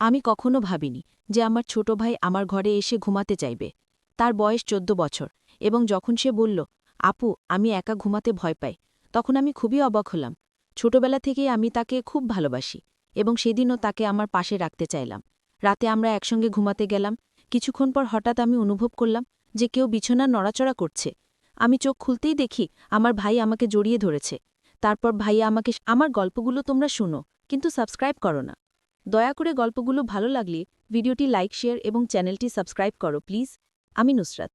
আমি কখনো ভাবিনি যে আমার ছোট ভাই আমার ঘরে এসে ঘুমাতে চাইবে। তার বয়স চোদ্দ বছর এবং যখন সে বলল, আপু, আমি একা ঘুমাতে ভয় পাই, তখন আমি খুবই অবাক হলাম। ছোটবেলা থেকেই আমি তাকে খুব ভালোবাসি এবং সেদিনও তাকে আমার পাশে রাখতে চাইলাম। রাতে আমরা একসঙ্গে ঘুমাতে গেলাম। কিছুক্ষণ পর হঠাৎ আমি অনুভব করলাম যে কেউ বিছানা নড়াচড়া করছে। আমি চোখ খুলতেই দেখি আমার ভাই আমাকে জড়িয়ে ধরেছে। তারপর ভাইয়া আমাকে, আমার গল্পগুলো তোমরা শুনো, কিন্তু সাবস্ক্রাইব করো না। দয়া করে গল্পগুলো ভালো লাগলে ভিডিওটি লাইক, শেয়ার এবং চ্যানেলটি সাবস্ক্রাইব করো, প্লিজ। আমি নুসরাত।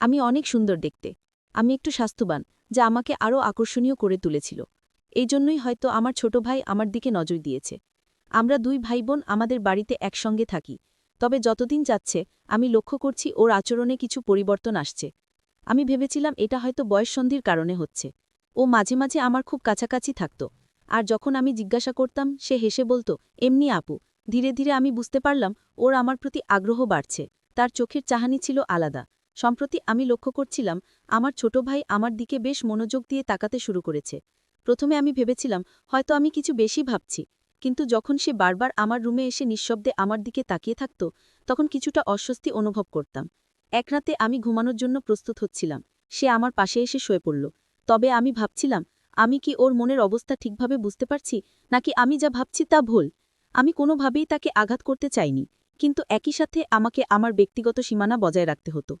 আমি অনেক সুন্দর দেখতে। আমি একটু স্বাস্থ্যবান, যা আমাকে আরও আকর্ষণীয় করে তুলেছিল। এই জন্যই হয়তো আমার ছোট ভাই আমার দিকে নজর দিয়েছে। আমরা দুই ভাই বোন আমাদের বাড়িতে একসঙ্গে থাকি। তবে যতদিন যাচ্ছে, আমি লক্ষ্য করছি ওর আচরণে কিছু পরিবর্তন আসছে। আমি ভেবেছিলাম এটা হয়তো বয়সসন্ধির কারণে হচ্ছে। ও মাঝে মাঝে আমার খুব কাছাকাছি থাকত। আর যখন আমি জিজ্ঞাসা করতাম, সে হেসে বলতো, এমনি আপু, ধীরে ধীরে আমি বুঝতে পারলাম, ওর আমার প্রতি আগ্রহ বাড়ছে, তার চোখের চাহানি ছিল আলাদা। সম্প্রতি আমি লক্ষ্য করছিলাম, আমার ছোট ভাই আমার দিকে বেশ মনোযোগ দিয়ে তাকাতে শুরু করেছে। প্রথমে আমি ভেবেছিলাম, হয়তো আমি কিছু বেশি ভাবছি। কিন্তু যখন সে বারবার আমার রুমে এসে নিঃশব্দে আমার দিকে তাকিয়ে থাকত, তখন কিছুটা অস্বস্তি অনুভব করতাম। এক রাতে আমি ঘুমানোর জন্য প্রস্তুত হচ্ছিলাম। সে আমার পাশে এসে শুয়ে পড়ল। তবে আমি ভাবছিলাম আমি কি ওর মনের অবস্থা ঠিকভাবে বুঝতে পারছি, নাকি আমি যা ভাবছি তা ভুল? আমি কোনোভাবেই তাকে আঘাত করতে চাইনি, কিন্তু একই সাথে আমাকে আমার ব্যক্তিগত সীমানা বজায় রাখতে হতো।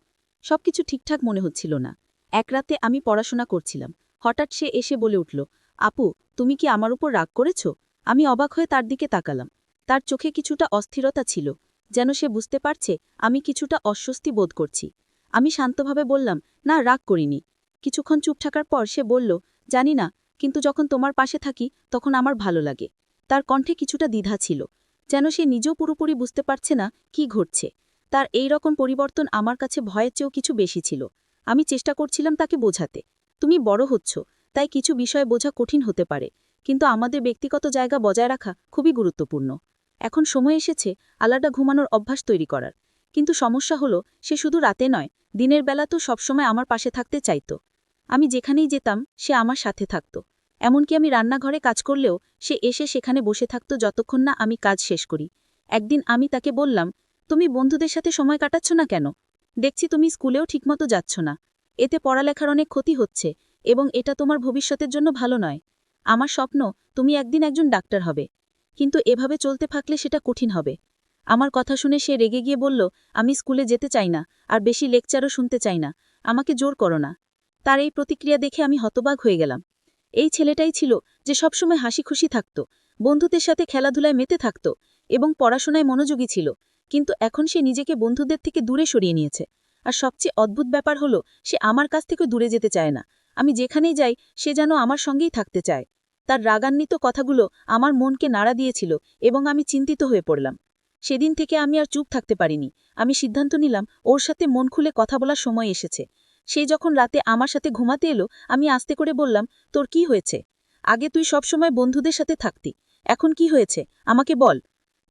সবকিছু ঠিকঠাক মনে হচ্ছিল না। এক রাতে আমি পড়াশোনা করছিলাম। হঠাৎ সে এসে বলে উঠল, আপু, তুমি কি আমার উপর রাগ করেছ? আমি অবাক হয়ে তার দিকে তাকালাম। তার চোখে কিছুটা অস্থিরতা ছিল, যেন সে বুঝতে পারছে আমি কিছুটা অস্বস্তি বোধ করছি। আমি শান্তভাবে বললাম, না, রাগ করিনি। কিছুক্ষণ চুপ থাকার পর সে বলল জানি না, কিন্তু যখন তোমার পাশে থাকি, তখন আমার ভালো লাগে। তার কণ্ঠে কিছুটা দ্বিধা ছিল। যেন সে নিজেও পুরোপুরি বুঝতে পারছে না, কি ঘটছে। তার এই রকম পরিবর্তন আমার কাছে ভয়ের চেয়েও কিছু বেশি ছিল। আমি চেষ্টা করছিলাম তাকে বোঝাতে। তুমি বড় হচ্ছ, তাই কিছু বিষয় বোঝা কঠিন হতে পারে। কিন্তু আমাদের ব্যক্তিগত জায়গা বজায় রাখা খুবই গুরুত্বপূর্ণ। এখন সময় এসেছে আলাদা ঘুমানোর অভ্যাস তৈরি করার। কিন্তু সমস্যা হলো, সে শুধু রাতে নয়, দিনের বেলা তো সবসময় আমার পাশে থাকতে চাইত। আমি যেখানেই যেতাম, সে আমার সাথে থাকত। এমনকি আমি রান্নাঘরে কাজ করলেও, সে এসে সেখানে বসে থাকত যতক্ষণ না আমি কাজ শেষ করি। একদিন আমি তাকে বললাম, তুমি বন্ধুদের সাথে সময় কাটাচ্ছ না কেন? দেখছি তুমি স্কুলেও ঠিকমতো যাচ্ছ না। এতে পড়ালেখার অনেক ক্ষতি হচ্ছে, এবং এটা তোমার ভবিষ্যতের জন্য ভালো নয়। আমার স্বপ্ন, তুমি একদিন একজন ডাক্তার হবে। কিন্তু এভাবে চলতে থাকলে সেটা কঠিন হবে আমার কথা শুনে সে রেগে গিয়ে বলল, আমি স্কুলে যেতে চাই না, আর বেশি লেকচারও শুনতে চাই না। আমাকে জোর করো না। তার এই প্রতিক্রিয়া দেখে আমি হতবাক হয়ে গেলাম। এই ছেলেটাই ছিল যে সবসময় হাসি খুশি থাকত, বন্ধুদের সাথে খেলাধুলায় মেতে থাকত এবং পড়াশোনায় মনোযোগী ছিল, কিন্তু এখন সে নিজেকে বন্ধুদের থেকে দূরে সরিয়ে নিয়েছে। আর সবচেয়ে অদ্ভুত ব্যাপার হলো, সে আমার কাছ থেকে দূরে যেতে চায় না। আমি যেখানেই যাই, সে যেন আমার সঙ্গেই থাকতে চায়। তার রাগান্বিত কথাগুলো আমার মনকে নাড়া দিয়েছিল এবং আমি চিন্তিত হয়ে পড়লাম। সেদিন থেকে আমি আর চুপ থাকতে পারিনি। আমি সিদ্ধান্ত নিলাম, ওর সাথে মন খুলে কথা বলার সময় এসেছে। সে যখন রাতে আমার সাথে ঘুমাতে এলো, আমি আস্তে করে বললাম, তোর কি হয়েছে? আগে তুই সব সময় বন্ধুদের সাথে থাকতি। এখন কি হয়েছে? আমাকে বল।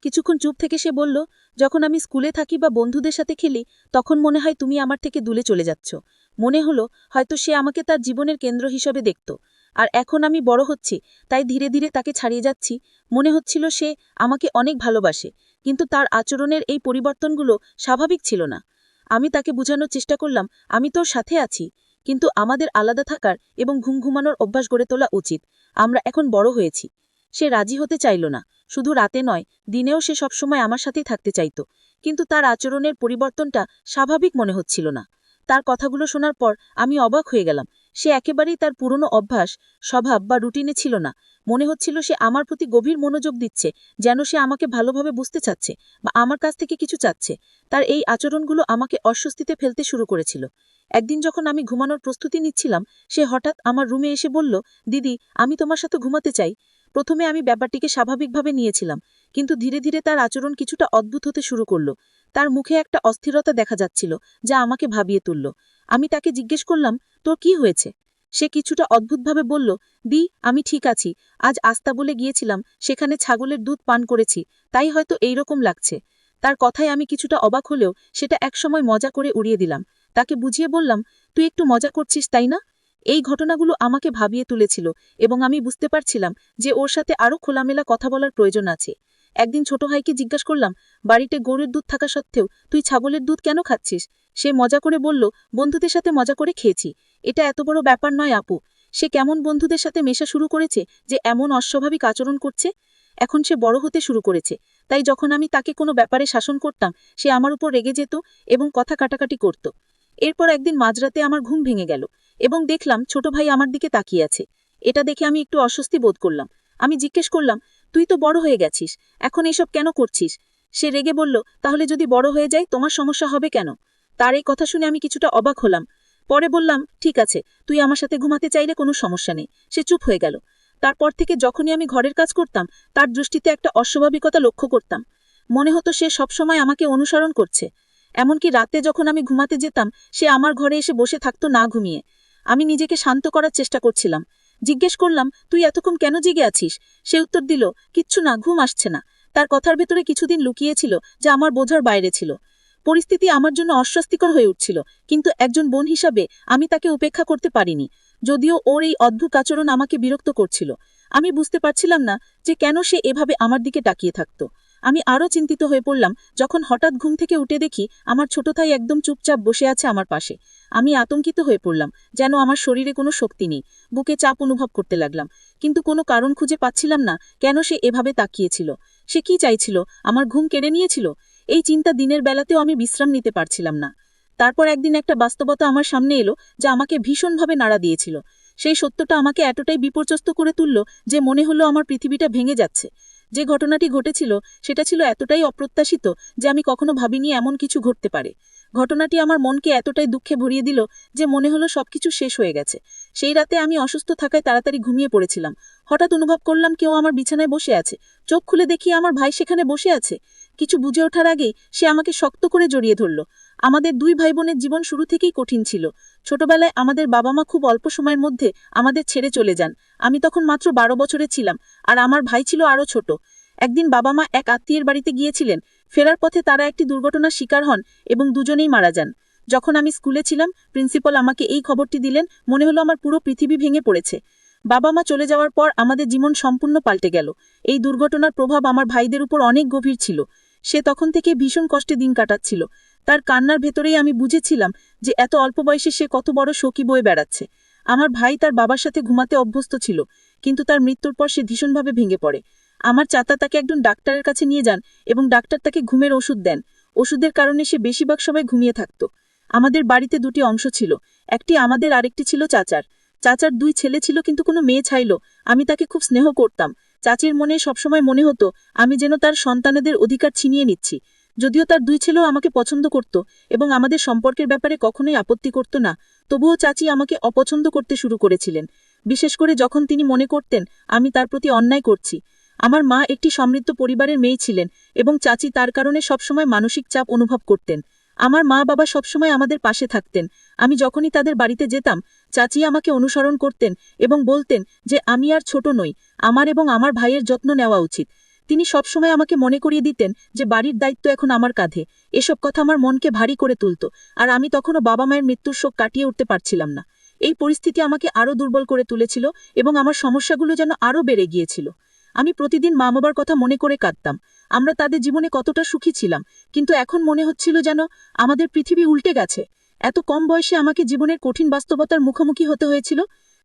কিছুক্ষণ চুপ থেকে সে বলল, যখন আমি স্কুলে থাকি বা বন্ধুদের সাথে খেলি, তখন মনে হয় তুমি আমার থেকে দূলে চলে যাচ্ছ। মনে হলো হয়তো সে আমাকে তার জীবনের কেন্দ্র হিসেবে দেখত। আর এখন আমি বড় হচ্ছি, তাই ধীরে ধীরে তাকে ছাড়িয়ে যাচ্ছি। মনে হচ্ছিল সে আমাকে অনেক ভালোবাসে, কিন্তু তার আচরণের এই পরিবর্তনগুলো স্বাভাবিক ছিল না। আমি তাকে বুঝানোর চেষ্টা করলাম, আমি তোর সাথে আছি, কিন্তু আমাদের আলাদা থাকার এবং ঘুম ঘুমানোর অভ্যাস গড়ে তোলা উচিত। আমরা এখন বড় হয়েছি। সে রাজি হতে চাইল না। শুধু রাতে নয়, দিনেও সে সবসময় আমার সাথেই থাকতে চাইত। কিন্তু তার আচরণের পরিবর্তনটা স্বাভাবিক মনে হচ্ছিল না। তার কথাগুলো শোনার পর আমি অবাক হয়ে গেলাম। সে একেবারেই তার পুরনো অভ্যাস, স্বভাব বা রুটিনে ছিল না। মনে হচ্ছিল সে আমার প্রতি গভীর মনোযোগ দিচ্ছে, যেন সে আমাকে ভালোভাবে বুঝতে চাচ্ছে বা আমার কাছ থেকে কিছু চাচ্ছে। তার এই আচরণগুলো আমাকে অস্বস্তিতে ফেলতে শুরু করেছিল। একদিন যখন আমি ঘুমানোর প্রস্তুতি নিচ্ছিলাম, সে হঠাৎ আমার রুমে এসে বলল, দিদি, আমি তোমার সাথে ঘুমাতে চাই। প্রথমে আমি ব্যাপারটিকে স্বাভাবিকভাবে নিয়েছিলাম, কিন্তু ধীরে ধীরে তার আচরণ কিছুটা অদ্ভুত হতে শুরু করল। তার মুখে একটা অস্থিরতা দেখা যাচ্ছিল, যা আমাকে ভাবিয়ে তুলল। আমি তাকে জিজ্ঞেস করলাম, তোর কি হয়েছে? সে কিছুটা অদ্ভুতভাবে বলল, দি, আমি ঠিক আছি। আজ আস্তা বলে গিয়েছিলাম, সেখানে ছাগলের দুধ পান করেছি, তাই হয়তো এই রকম লাগছে। তার কথায় আমি কিছুটা অবাক হলেও সেটা একসময় মজা করে উড়িয়ে দিলাম। তাকে বুঝিয়ে বললাম, তুই একটু মজা করছিস, তাই না? এই ঘটনাগুলো আমাকে ভাবিয়ে তুলেছিল এবং আমি বুঝতে পারছিলাম যে ওর সাথে আরও খোলামেলা কথা বলার প্রয়োজন আছে। একদিন ছোট ভাইকে জিজ্ঞাসা করলাম, বাড়িতে গরুর দুধ থাকা সত্ত্বেও তুই ছাগলের দুধ কেন খাচ্ছিস? সে মজা করে বলল, বন্ধুদের সাথে মজা করে খেয়েছি। এটা এত বড় ব্যাপার নয় আপু। সে কেমন বন্ধুদের সাথে মেশা শুরু করেছে যে এমন অস্বাভাবিক আচরণ করছে? এখন সে বড় হতে শুরু করেছে। তাই যখন আমি তাকে কোনো ব্যাপারে শাসন করতাম, সে আমার উপর রেগে যেত এবং কথা কাটাকাটি করত। এরপর একদিন মাঝরাতে আমার ঘুম ভেঙে গেল এবং দেখলাম ছোট ভাই আমার দিকে তাকিয়ে আছে। এটা দেখে আমি একটু অস্বস্তি বোধ করলাম। আমি জিজ্ঞেস করলাম তুই তো বড় হয়ে গেছিস, এখন এসব কেন করছিস? সে রেগে বলল, তাহলে যদি বড় হয়ে যায় তোমার সমস্যা হবে কেন? তার এই কথা শুনে আমি কিছুটা অবাক হলাম। পরে বললাম, ঠিক আছে, তুই আমার সাথে ঘুমাতে চাইলে কোনো সমস্যা নেই। সে চুপ হয়ে গেল। তারপর থেকে যখনই আমি ঘরের কাজ করতাম, তার দৃষ্টিতে একটা অস্বাভাবিকতা লক্ষ্য করতাম। মনে হতো সে সবসময় আমাকে অনুসরণ করছে। এমনকি রাতে যখন আমি ঘুমাতে যেতাম, সে আমার ঘরে এসে বসে থাকতো না ঘুমিয়ে। আমি নিজেকে শান্ত করার চেষ্টা করছিলাম। জিজ্ঞেস করলাম, তুই এতক্ষণ কেন জেগে আছিস? সে উত্তর দিল, কিচ্ছু না, ঘুম আসছে না। তার কথার ভেতরে কিছুদিন লুকিয়েছিল যা আমার বোঝার বাইরে ছিল। পরিস্থিতি আমার জন্য অস্বস্তিকর হয়ে উঠছিল, কিন্তু একজন বোন হিসাবে আমি তাকে উপেক্ষা করতে পারিনি, যদিও ওর এই অদ্ভুত আচরণ আমাকে বিরক্ত করছিল। আমি বুঝতে পারছিলাম না যে কেন সে এভাবে আমার দিকে তাকিয়ে থাকত। আমি আরও চিন্তিত হয়ে পড়লাম যখন হঠাৎ ঘুম থেকে উঠে দেখি আমার ছোট তাই একদম চুপচাপ বসে আছে আমার পাশে। আমি আতঙ্কিত হয়ে পড়লাম যেন আমার শরীরে কোনো শক্তি নেই। বুকে চাপ অনুভব করতে লাগলাম। কিন্তু কোনো কারণ খুঁজে পাচ্ছিলাম না কেন সে এভাবে তাকিয়েছিল। সে কি চাইছিল? আমার ঘুম কেড়ে নিয়েছিল? এই চিন্তা দিনের বেলাতেও আমি বিশ্রাম নিতে পারছিলাম না। তারপর একদিন একটা বাস্তবতা আমার সামনে এলো যা আমাকে ভীষণভাবে নাড়া দিয়েছিল। সেই সত্যটা আমাকে এতটাই বিপর্যস্ত করে তুলল যে মনে হলো আমার পৃথিবীটা ভেঙে যাচ্ছে। যে ঘটনাটি ঘটেছিল, সেটা ছিল এতটাই অপ্রত্যাশিত যে আমি কখনো ভাবিনি এমন কিছু ঘটতে পারে। ঘটনাটি আমার মনকে এতটাই দুঃখে ভরিয়ে দিল যে মনে হলো সবকিছু শেষ হয়ে গেছে। সেই রাতে আমি অসুস্থ থাকায় তাড়াতাড়ি ঘুমিয়ে পড়েছিলাম। হঠাৎ অনুভব করলাম কেউ আমার বিছানায় বসে আছে। চোখ খুলে দেখি আমার ভাই সেখানে বসে আছে। কিছু বুঝে ওঠার আগেই সে আমাকে শক্ত করে জড়িয়ে ধরল। আমাদের দুই ভাই বোনের জীবন শুরু থেকেই কঠিন ছিল। ছোটবেলায় আমাদের বাবা মা খুব অল্প সময়ের মধ্যে আমাদের ছেড়ে চলে যান। আমি তখন মাত্র বারো বছরে ছিলাম আর আমার ভাই ছিল আরও ছোট। একদিন বাবা মা এক আত্মীয়ের বাড়িতে গিয়েছিলেন। ফেরার পথে তারা একটি দুর্ঘটনার শিকার হন এবং দুজনেই মারা যান। যখন আমি স্কুলে ছিলাম, প্রিন্সিপাল আমাকে এই খবরটি দিলেন, মনে হলো আমার পুরো পৃথিবী ভেঙে পড়েছে। বাবা মা চলে যাওয়ার পর আমাদের জীবন সম্পূর্ণ পাল্টে গেল। এই দুর্ঘটনার প্রভাব আমার ভাইদের উপর অনেক গভীর ছিল। সে তখন থেকে ভীষণ কষ্টে দিন কাটাচ্ছিল। তার কান্নার ভেতরেই আমি বুঝেছিলাম যে এত অল্প বয়সে সে কত বড় শোকি বয়ে বেড়াচ্ছে। আমার ভাই তার বাবার সাথে ঘুমাতে অভ্যস্ত ছিল, কিন্তু তার মৃত্যুর পর সে ভীষণভাবে ভেঙে পড়ে। আমার চাতা তাকে একজন ডাক্তারের কাছে নিয়ে যান এবং ডাক্তার তাকে ঘুমের ওষুধ দেন। ওষুধের কারণে সে বেশিরভাগ সময় ঘুমিয়ে থাকত। আমাদের বাড়িতে দুটি অংশ ছিল, একটি আমাদের আরেকটি ছিল চাচার। চাচার দুই ছেলে ছিল কিন্তু কোনো মেয়ে ছাইল। আমি তাকে খুব স্নেহ করতাম। চাচির মনে সবসময় মনে হতো, আমি যেন তার সন্তানেদের অধিকার ছিনিয়ে নিচ্ছি। যদিও তার দুই ছেলেও আমাকে পছন্দ করত এবং আমাদের সম্পর্কের ব্যাপারে কখনোই আপত্তি করত না, তবুও চাচি আমাকে অপছন্দ করতে শুরু করেছিলেন। বিশেষ করে যখন তিনি মনে করতেন, আমি তার প্রতি অন্যায় করছি। আমার মা একটি সমৃদ্ধ পরিবারের মেয়ে ছিলেন এবং চাচি তার কারণে সবসময় মানসিক চাপ অনুভব করতেন। আমার মা বাবা সবসময় আমাদের পাশে থাকতেন। আমি যখনই তাদের বাড়িতে যেতাম, চাচি আমাকে অনুসরণ করতেন এবং বলতেন যে, আমি আর ছোট নই, আমার এবং আমার ভাইয়ের যত্ন নেওয়া উচিত। তিনি সবসময় আমাকে মনে করিয়ে দিতেন যে বাড়ির দায়িত্ব এখন আমার কাঁধে। এসব কথা আমার মনকে ভারী করে তুলত, আর আমি তখনও বাবা মায়ের মৃত্যুর শোক কাটিয়ে উঠতে পারছিলাম না। এই পরিস্থিতি আমাকে আরও দুর্বল করে তুলেছিল এবং আমার সমস্যাগুলো যেন আরও বেড়ে গিয়েছিল। আমি প্রতিদিন মা বাবার কথা মনে করে কাঁদতাম। আমরা তাদের জীবনে কতটা সুখী ছিলাম, কিন্তু এখন মনে হচ্ছিল যেন আমাদের পৃথিবী উল্টে গেছে। এত কম বয়সে আমাকে জীবনের কঠিন বাস্তবতার মুখোমুখি হতে হয়েছিল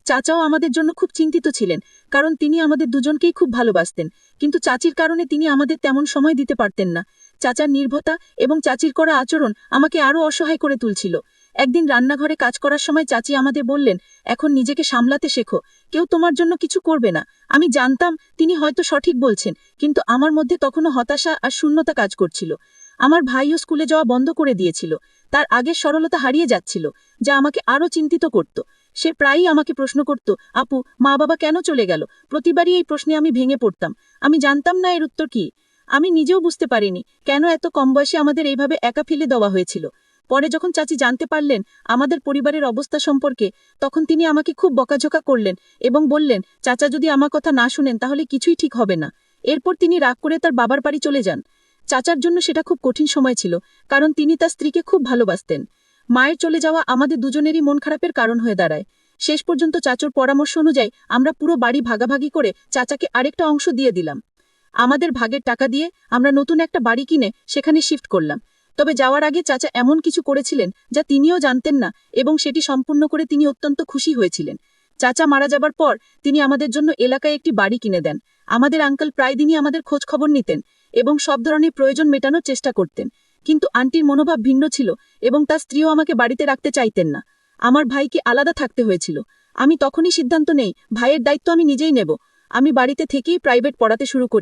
চাচাও আমাদের জন্য খুব চিন্তিত ছিলেন, কারণ তিনি আমাদের দুজনকেই খুব ভালোবাসতেন। কিন্তু চাচির কারণে তিনি আমাদের তেমন সময় দিতে পারতেন না। চাচার নির্ভতা এবং চাচির করা আচরণ আমাকে আরও অসহায় করে তুলছিল। একদিন রান্নাঘরে কাজ করার সময় চাচি আমাদের বললেন, এখন নিজেকে সামলাতে শেখো। কেউ তোমার জন্য কিছু করবে না। আমি জানতাম তিনি হয়তো সঠিক বলছেন, কিন্তু আমার মধ্যে তখনও হতাশা আর শূন্যতা কাজ করছিল। আমার ভাইও স্কুলে যাওয়া বন্ধ করে দিয়েছিল। তার আগের সরলতা হারিয়ে যাচ্ছিল, যা আমাকে আরও চিন্তিত করত। সে প্রায়ই আমাকে প্রশ্ন করত, আপু, মা বাবা কেন চলে গেল? প্রতিবারই এই প্রশ্নে আমি ভেঙে পড়তাম। আমি জানতাম না এর উত্তর কি। আমি নিজেও বুঝতে পারিনি কেন এত কম বয়সে আমাদের এইভাবে একা ফেলে দেওয়া হয়েছিল। পরে যখন চাচি জানতে পারলেন আমাদের পরিবারের অবস্থা সম্পর্কে, তখন তিনি আমাকে খুব বকাঝোকা করলেন এবং বললেন, চাচা যদি আমার কথা না শুনেন, তাহলে কিছুই ঠিক হবে না। এরপর তিনি রাগ করে তার বাবার বাড়ি চলে যান। চাচার জন্য সেটা খুব কঠিন সময় ছিল, কারণ তিনি তার স্ত্রীকে খুব ভালোবাসতেন। মায়ের চলে যাওয়া আমাদের দুজনেরই মন খারাপের কারণ হয়ে দাঁড়ায়। শেষ পর্যন্ত চাচুর পরামর্শ অনুযায়ী আমরা পুরো বাড়ি ভাগাভাগি করে চাচাকে আরেকটা অংশ দিয়ে দিলাম। আমাদের ভাগের টাকা দিয়ে আমরা নতুন একটা বাড়ি কিনে সেখানে শিফট করলাম। তবে যাওয়ার আগে চাচা এমন কিছু করেছিলেন যা তিনিও জানতেন না এবং সেটি সম্পূর্ণ করে তিনি অত্যন্ত খুশি হয়েছিলেন। চাচা মারা যাবার পর তিনি আমাদের জন্য এলাকায় একটি বাড়ি কিনে দেন। আমাদের আঙ্কেল প্রায় দিনই আমাদের খোঁজ খবর নিতেন এবং সব ধরনের প্রয়োজন মেটানোর চেষ্টা করতেন। কিন্তু আন্টির মনোভাব ভিন্ন ছিল এবং তার স্ত্রীও আমাকে বাড়িতে রাখতে চাইতেন না। আমার ভাইকে আলাদা থাকতে হয়েছিল। আমি তখনই সিদ্ধান্ত নেই, ভাইয়ের দায়িত্ব আমি নিজেই নেব। আমি বাড়িতে থেকেই প্রাইভেট পড়াতে শুরু করি।